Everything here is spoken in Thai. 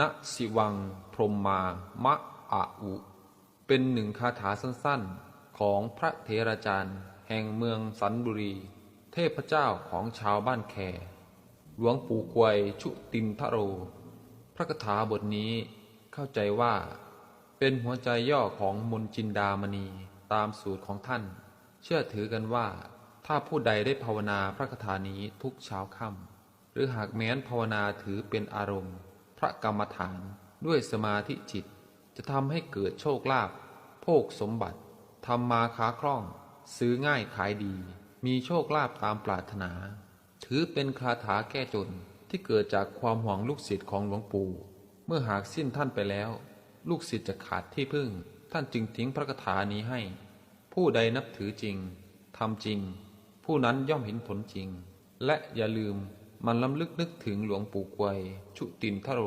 ณสิวัง พรหมามะอาอุ เป็นหนึ่งคาถาสั้นๆ ของพระเถราจารย์ แห่งเมืองสันบุรี เทพเจ้าของชาวบ้านแคหลวงปู่กวยชุตินทโร พระคาถาบทนี้เข้าใจว่า เป็นหัวใจย่อของมนจินดามณีตามสูตรของท่าน เชื่อถือกันว่า ถ้าผู้ใดได้ภาวนาพระคาถานี้ทุกเช้าค่ำหรือหากแม้นภาวนาถือเป็นอารมณ์ ระกรรมฐานด้วยสมาธิจิต จะทำให้เกิดโชคลาภโภคสมบัติทำมาค้าคล่อง ซื้อง่ายขายดี มีโชคลาภตามปรารถนา ถือเป็นคาถาแก้จนที่เกิดจากความหวังลูกศิษย์ของหลวงปู่ เมื่อหากสิ้นท่านไปแล้ว ลูกศิษย์จะขาดที่พึ่ง ท่านจึงทิ้งพระคาถานี้ให้ ผู้ใดนับถือจริงทำจริง ผู้นั้นย่อมเห็นผลจริง และอย่าลืม มันล้ำลึกนึกถึงหลวงปู่กวยชุตินทโร